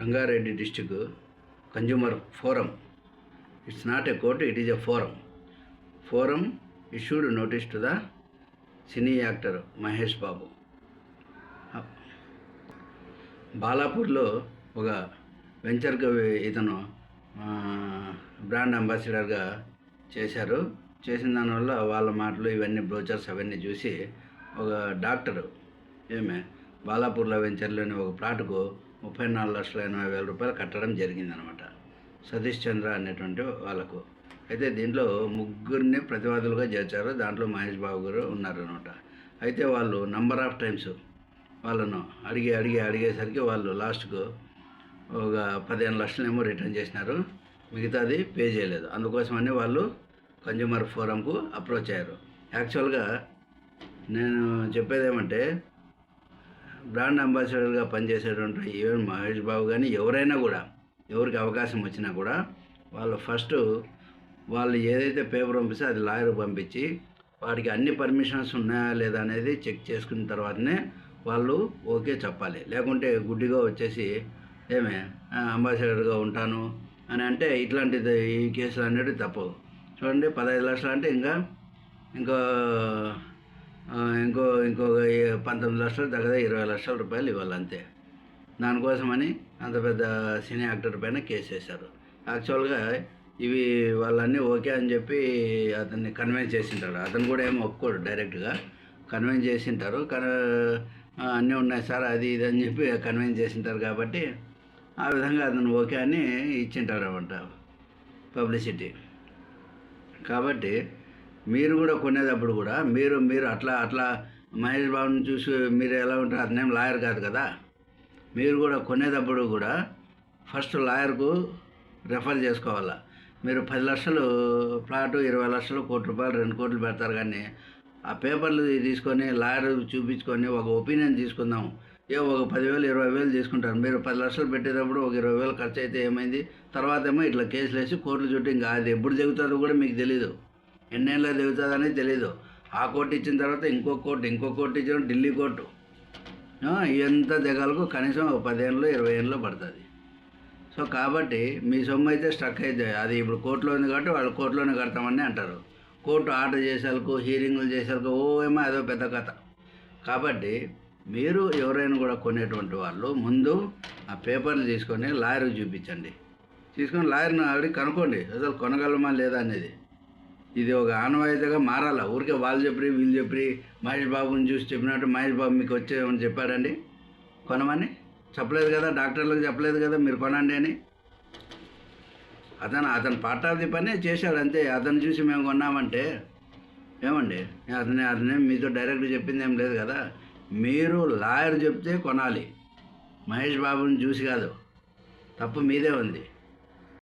Rangareddy district consumer forum. It's not a court it is a forum. Forum issued notice to the cine actor Mahesh Babu. బాలాపూర్లో ఒక వెంచర్కి ఇతను brand అంబాసిడర్గా చేశారు. చేసిన దానివల్ల వాళ్ళ మాటలు ఇవన్నీ బ్రోచర్స్ అవన్నీ చూసి ఒక డాక్టరు ఏమే బాలాపూర్లో వెంచర్లోని ఒక ప్లాట్కు ముప్పై నాలుగు లక్షల ఎనభై వేల రూపాయలు కట్టడం జరిగిందనమాట. సతీష్ చంద్ర అనేటువంటి వాళ్ళకు. అయితే దీంట్లో ముగ్గురిని ప్రతివాదులుగా చేర్చారు. దాంట్లో మహేష్ బాబు గారు ఉన్నారనమాట. అయితే వాళ్ళు నంబర్ ఆఫ్ టైమ్స్ వాళ్ళను అడిగి అడిగి అడిగేసరికి వాళ్ళు లాస్ట్కు ఒక పదిహేను లక్షలేమో రిటర్న్ చేసినారు. మిగతాది పే చేయలేదు. అందుకోసమని వాళ్ళు కన్జ్యూమర్ ఫోరంకు అప్రోచ్ అయ్యారు. యాక్చువల్గా నేను చెప్పేది ఏమంటే బ్రాండ్ అంబాసిడర్గా పనిచేసేటువంటి ఈవెన్ మహేష్ బాబు కానీ ఎవరైనా కూడా ఎవరికి అవకాశం వచ్చినా కూడా వాళ్ళు ఫస్ట్ వాళ్ళు ఏదైతే పేపర్ పంపిస్తే అది లాయర్ పంపించి వాడికి అన్ని పర్మిషన్స్ ఉన్నాయా లేదా అనేది చెక్ చేసుకున్న తర్వాతనే వాళ్ళు ఓకే చెప్పాలి. లేకుంటే గుడ్డిగా వచ్చేసి ఏమే అంబాసిడర్గా ఉంటాను అని అంటే ఇట్లాంటిది ఈ కేసులు అనేవి తప్పవు. చూడండి పదహైదు లక్షలు అంటే ఇంకా ఇంకా ఇంకో ఇంకొక పంతొమ్మిది లక్షలు దగ్గర ఇరవై లక్షల రూపాయలు ఇవ్వాలి అంతే దానికోసమని అంత పెద్ద సినీ యాక్టర్ పైన కేసు వేశారు. యాక్చువల్గా ఇవి వాళ్ళన్నీ ఓకే అని చెప్పి అతన్ని కన్విన్స్ చేసింటాడు. అతను కూడా ఏమో ఒప్పుకోడు డైరెక్ట్గా. కన్విన్స్ చేసింటారు. కన్ అన్నీ ఉన్నాయి సార్ అది ఇది అని చెప్పి కన్విన్స్ చేసింటారు కాబట్టి ఆ విధంగా అతను ఓకే అని ఇచ్చింటారు అనమాట పబ్లిసిటీ. కాబట్టి మీరు కూడా కొనేటప్పుడు కూడా మీరు మీరు అట్లా అట్లా మహేష్ బాబుని చూసి మీరు ఎలా ఉంటారు? అతనేం లాయర్ కాదు కదా. మీరు కూడా కొనేటప్పుడు కూడా ఫస్ట్ లాయర్కు రెఫర్ చేసుకోవాలా? మీరు పది లక్షలు ప్లాటు ఇరవై లక్షలు కోటి రూపాయలు రెండు కోట్లు పెడతారు కానీ ఆ పేపర్లు తీసుకొని లాయర్ చూపించుకొని ఒక ఒపీనియన్ తీసుకుందాం. ఏ ఒక పదివేలు ఇరవై వేలు తీసుకుంటారు. మీరు పది లక్షలు పెట్టేటప్పుడు ఒక ఇరవై వేలు ఖర్చు అయితే ఏమైంది? తర్వాత ఏమో ఇట్లా కేసులు వేసి కోర్టుల చుట్టూ ఇంకా అది ఎప్పుడు జరుగుతుందో కూడా మీకు తెలీదు. ఎన్నేళ్ళు దిగుతుందనేది తెలీదు. ఆ కోర్టు ఇచ్చిన తర్వాత ఇంకో కోర్టు ఇంకో కోర్టు ఇచ్చిన ఢిల్లీ కోర్టు. ఎంత దిగాలకు కనీసం ఒక పదేళ్ళు ఇరవై ఏళ్ళు పడుతుంది. సో కాబట్టి మీ సొమ్ము అయితే స్ట్రక్ అయితే అది ఇప్పుడు కోర్టులో ఉంది కాబట్టి వాళ్ళు కోర్టులోనే కడతామని అంటారు. కోర్టు ఆర్డర్ చేసేందుకు హీరింగ్లు చేసేందుకు ఓ ఏమో అదో పెద్ద కథ. కాబట్టి మీరు ఎవరైనా కూడా కొనేటువంటి వాళ్ళు ముందు ఆ పేపర్లు తీసుకొని లాయర్కి చూపించండి. తీసుకొని లాయర్ని అడిగి కనుక్కోండి అసలు కొనగలమా లేదా అనేది. ఇది ఒక ఆనవాయితీగా మారాలా? ఊరికే వాళ్ళు చెప్పి వీళ్ళు చెప్పి మహేష్ బాబుని చూసి చెప్పినట్టు మహేష్ బాబు మీకు వచ్చేమని చెప్పాడండి కొనమని? చెప్పలేదు కదా డాక్టర్లకు చెప్పలేదు కదా మీరు కొనండి అని. అతను అతను పార్ట్ పనే చేశాడు అంతే. అతను చూసి మేము కొన్నామంటే ఏమండి? అతనే అతనే మీతో డైరెక్ట్ చెప్పింది ఏం లేదు కదా. మీరు లాయర్ చెప్తే కొనాలి. మహేష్ బాబుని చూసి కాదు. తప్పు మీదే ఉంది.